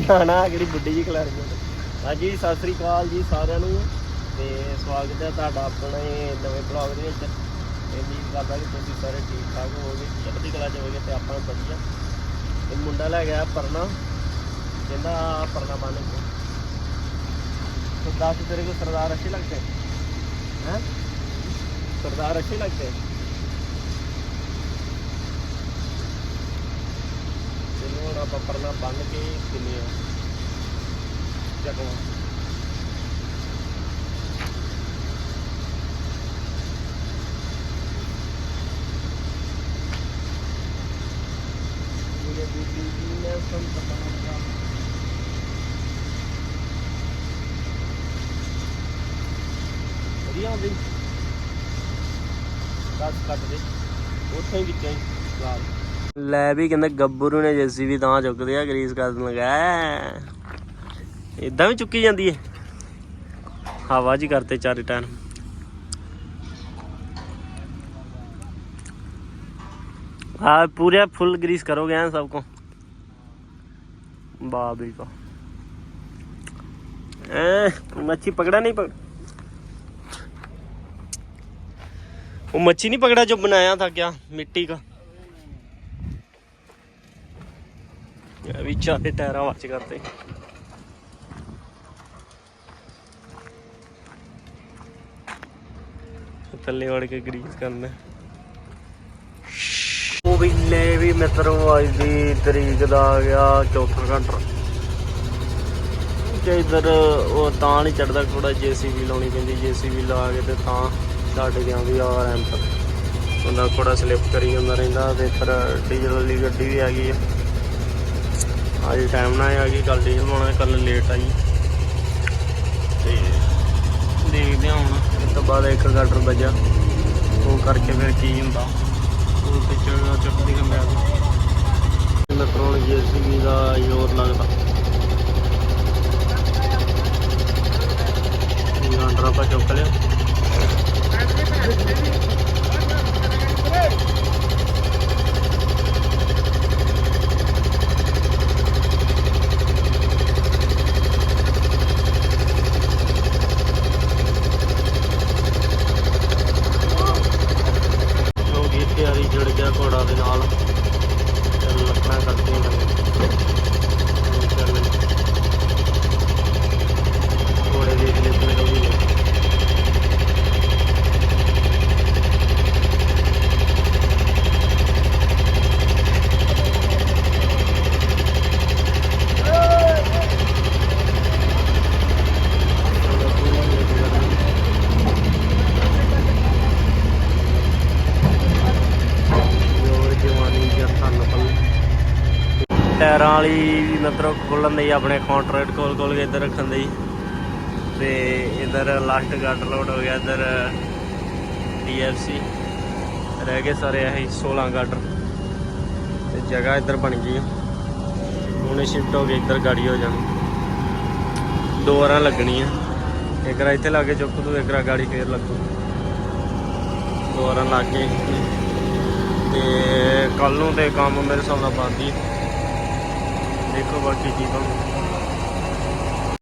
ਨਾ ਨਾ ਕਿਹੜੀ ਬੁੱਢੀ ਜੀ ਖਿਲਾਰੀ ਆ ਹਾਂਜੀ ਸਤਿ ਸ੍ਰੀ ਅਕਾਲ ਜੀ ਸਾਰਿਆਂ ਨੂੰ ਤੇ ਸਵਾਗਤ ਹੈ ਤੁਹਾਡਾ ਆਪਣੇ ਨਵੇਂ ਬਲੌਗ ਦੇ ਵਿੱਚ ਉਮੀਦ ਕਰਦਾ ਕਿ ਤੁਸੀਂ ਸਾਰੇ ਠੀਕ ਠਾਕ ਹੋਵੋਗੇ ਚੜ੍ਹਦੀ ਕਲਾ ਚ ਹੋਵੋਗੇ ਤੇ ਆਪਾਂ ਵੀ ਵਧੀਆ ਤੇ ਮੁੰਡਾ ਲੈ ਗਿਆ ਪਰਨਾ ਕਹਿੰਦਾ ਆਹ ਪਰਨਾ ਬੰਨ ਕੇ तो दास तेरे को सरदार अच्छे लगते हैं हैं सरदार अच्छे लगते हैं ਆਪਾਂ ਪਰਨਾ ਬੰਨ ਕੇ ਕਿੰਨੇ ਆ ਚੱਕੋ ਇਹ ਨੇ ਪਰਨਾ ਵਧੀਆ ਹੁੰਦੀ। ਦਸ ਕੱਟ ਦੇ। ਉੱਥੇ ਹੀ ਵਿੱਚੇ ਗਾਲ ਲੈ ਵੀ ਕਹਿੰਦਾ ਗੱਬਰੂ ਨੇ ਜੇਸੀ ਵੀ ਤਾਂ ਚੁੱਕਦੇ ਆ ਗਰੀਸ ਕਰਨ ਲਗਾ ਇਦਾਂ ਵੀ ਚੁੱਕੀ ਜਾਂਦੀ ਹੈ ਹਵਾ ਜੀ ਕਰਤੇ ਚਾਰੇ ਟਾਇਰ हाँ पूरे फुल ग्रीस करोगे हैं सबको बाबरी को ए, मच्छी पकड़ा नहीं पकड़ा वो मच्छी नहीं पकड़ा जो बनाया था क्या मिट्टी का ਵੀ ਚਾਹੇ ਟਾਇਰਾਂ ਵਾਚ ਕਰਤੇ ਥੱਲੇ ਵੜ ਕੇ ਗਰੀਸ ਕਰਨਾ। ਉਹ ਵੀ ਲੈ ਵੀ ਮਿੱਤਰੋ, ਅੱਜ ਦੀ ਤਰੀਕ ਦਾ ਆ ਗਿਆ ਚੌਥਾ ਘੰਟਾ। ਤੇ ਇਧਰ ਉਹ ਤਾਂ ਨਹੀਂ ਚੜਦਾ ਥੋੜਾ ਜੀਸੀਬੀ ਲਾਉਣੀ ਪੈਂਦੀ। ਜੀਸੀਬੀ ਲਾ ਕੇ ਤੇ ਤਾਂ ਛੱਡ ਜਾਂਦੀ ਆ ਰੈਂਪ ਉਹਦਾ ਥੋੜਾ ਸਲਿਪ ਕਰੀ ਜਾਂਦਾ ਰਹਿੰਦਾ ਤੇ ਫਿਰ ਡੀਜ਼ਲ ਵਾਲੀ ਗੱਡੀ ਵੀ ਆ ਗਈ ਆ। ਅੱਜ ਟਾਈਮ ਨਾਲ ਆ ਗਈ ਕੱਲ ਡੀਜ਼ਲ ਪਾਉਣਾ ਕੱਲ ਲੇਟ ਆਈ ਤੇ ਦੇਖਦੇ ਹਾਂ ਹੁਣ, ਇਸ ਤੋਂ ਬਾਅਦ ਇੱਕ ਗਾਟਰ ਵੱਜਾ। ਉਹ ਕਰਕੇ ਫਿਰ ਕੀ ਹੁੰਦਾ। ਉਹ ਤੇ ਚੜ੍ਹਦਾ ਚੱਕਦੀ ਹੈ ਮੈਂ। ਮਿੱਤਰੋਂ ਜੀਸੀਬੀ ਦਾ ਜ਼ੋਰ ਲੱਗਦਾ। ਟਾਇਰਾਂ ਵਾਲੀ ਵੀ ਮਤਲਬ ਖੋਲਣ ਦੇ ਆਪਣੇ ਕਾਉਂਟਰ ਕੋਲ ਕੋਲ ਕੇ ਇੱਧਰ ਰੱਖਣ ਦੇ ਤੇ ਇੱਧਰ ਲਾਸਟ ਗੱਡ ਲੋਡ ਹੋ ਗਿਆ ਇੱਧਰ DFC ਰਹਿ ਗਏ ਸਾਰੇ ਇਹ 16 ਗਾਰਡਰ ਤੇ ਜਗ੍ਹਾ ਇੱਧਰ ਬਣ ਗਈ ਆ। ਹੁਣ ਸ਼ਿਫਟ ਹੋ ਕੇ ਇੱਧਰ ਗਾੜੀ ਹੋ ਜਾਣੀ। ਦੋ ਵਾਰਾਂ ਲੱਗਣੀਆਂ। ਇੱਕ ਰਾ ਇੱਥੇ ਲਾ ਕੇ ਚੁੱਕ ਦੂ, ਇੱਕ ਰਾ ਗਾੜੀ ਫੇਰ ਲੱਗੂ। ਦੋ ਵਾਰਾਂ ਲਾ ਕੇ ਤੇ ਕੱਲ ਨੂੰ ਤੇ ਕੰਮ ਮੇਰੇ ਹਿਸਾਬ ਨਾਲ ਬੰਦ ਹੀ। ਦੇਖੋ ਬਾਕੀ ਕੀ ਬਣੂ